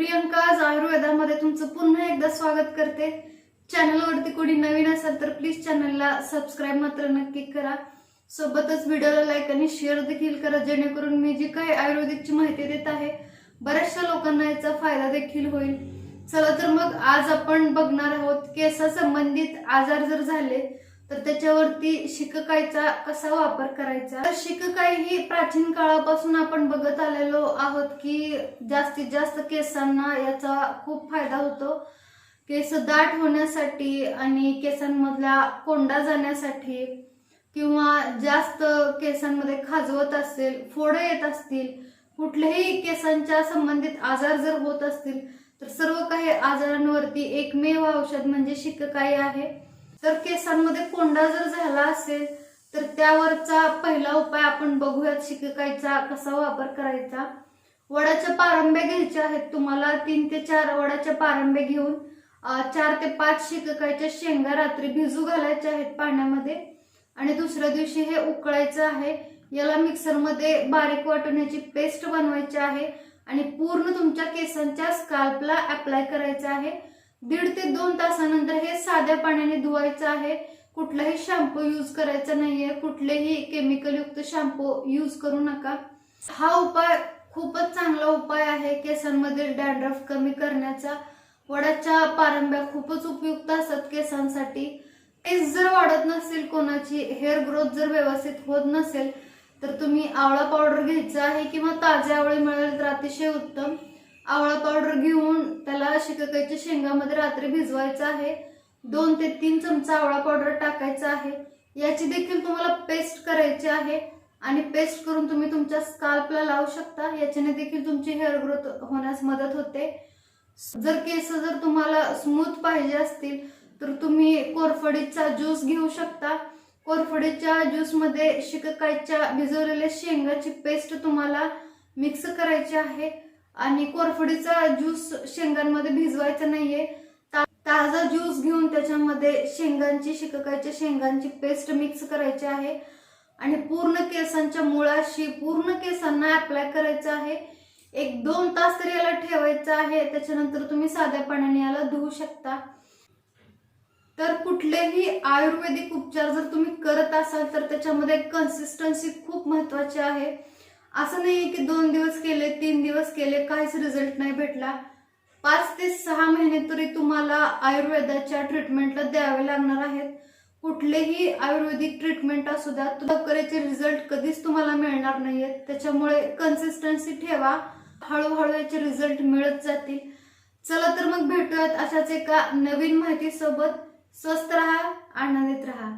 प्रियंका आज आयुर्वेदामध्ये तुमचं पुन्हा एकदा स्वागत करते. चॅनलवरती कोणी नवीन असेल तर प्लीज चॅनलला सबस्क्राईब मात्र नक्की करा. सोबतच व्हिडिओला लाईक आणि शेअर देखील करा जेणेकरून मी जी काही आयुर्वेदिकची माहिती देत आहे बऱ्याचशा लोकांना याचा फायदा देखील होईल. चला तर मग आज आपण बघणार आहोत केसासंबंधित आजार जर झाले तर त्याच्यावरती शिककाईचा कसा वापर करायचा? तर शिककाई ही प्राचीन काळापासून आपण बघत आलेलो आहोत की जास्तीत जास्त केसांना याचा खूप फायदा होतो. केस दाट होण्यासाठी आणि केसांमधला कोंडा जाण्यासाठी किंवा जास्त केसांमध्ये खाजवत असेल फोडं येत असतील कुठल्याही केसांच्या संबंधित आजार जर होत असतील तर सर्व काही आजारांवरती एकमेव औषध म्हणजे शिककाई आहे. तर केसांमध्ये कोंडा जर झाला असेल तर त्यावरचा पहिला उपाय आपण बघूयात शिककाईचा कसा वापर करायचा. वडाच्या पारंब्या घ्यायच्या आहेत तुम्हाला तीन ते चार वडाच्या पारंब्या घेऊन चार ते पाच शिककाईच्या शेंगा रात्री भिजू घालायच्या आहेत पाण्यामध्ये. आणि दुसऱ्या दिवशी हे उकळायचं आहे. याला मिक्सरमध्ये बारीक वाटून पेस्ट बनवायची आहे. आणि पूर्ण तुमच्या केसांच्या स्काल्पला अप्लाय करायचं आहे. दीड ते दोन तासानंतर हे साध्या पाण्याने धुवायचं आहे. कुठलाही शॅम्पू यूज करायचा नाहीये. कुठलेही केमिकल युक्त शॅम्पू यूज करू नका. हा उपाय खूपच चांगला उपाय आहे केसांमधील डॅन्ड्रफ कमी करण्याचा. वडाच्या पारंब्या खूपच उपयुक्त असतात केसांसाठी. केस जर वाढत नसेल कोणाची हेअर ग्रोथ जर व्यवस्थित होत नसेल तर तुम्ही आवळा पावडर घ्यायचा आहे किंवा ताजे आवळे मिळेल तर अतिशय उत्तम. आवळा पावडर घेऊन त्याला शेंगामध्ये रात्री भिजवायचं आहे. दोन ते तीन चमचा आवळा पावडर टाकायचा आहे. याची देखील तुम्हाला पेस्ट करायची आहे आणि पेस्ट करून तुम्ही तुमच्या स्काल्पला लावू शकता. याच्याने देखील तुमची हेअर ग्रोथ होण्यास मदत होते. जर केस जर तुम्हाला स्मूथ पाहिजे असतील तर तुम्ही कोरफडीचा ज्यूस घेऊ शकता. कोरफडीच्या ज्यूसमध्ये शिककायच्या भिजवलेल्या शेंगाची पेस्ट तुम्हाला मिक्स करायची आहे. आणि कोरफडीचा ज्यूस शेंगांमध्ये भिजवायचा नाहीये. ताजा ज्यूस घेऊन त्याच्यामध्ये शेंगांची शिककाईच्या शेंगांची पेस्ट मिक्स करायची आहे. आणि पूर्ण केसांच्या मुळाशी पूर्ण केसांना अप्लाय करायचं आहे. एक दोन तास तरी याला ठेवायचं आहे. त्याच्यानंतर तुम्ही साध्या पाण्याने याला धुवू शकता. तर कुठलेही आयुर्वेदिक उपचार जर तुम्ही करत असाल तर त्याच्यामध्ये कन्सिस्टन्सी खूप महत्वाची आहे. असं नाही की दोन दिवस केले तीन दिवस केले काहीच रिझल्ट नाही भेटला. पाच ते सहा महिने तरी तुम्हाला आयुर्वेदाच्या ट्रीटमेंटला द्यावे लागणार आहेत. कुठलेही आयुर्वेदिक ट्रीटमेंट असू द्या लवकरचे रिझल्ट कधीच तुम्हाला मिळणार नाहीयेत त्याच्यामुळे कन्सिस्टन्सी ठेवा. हळूहळू याचे रिझल्ट मिळत जातील. चला तर मग भेटूयात अशाच एका नवीन माहितीसोबत. स्वस्त राहा आनंदित राहा.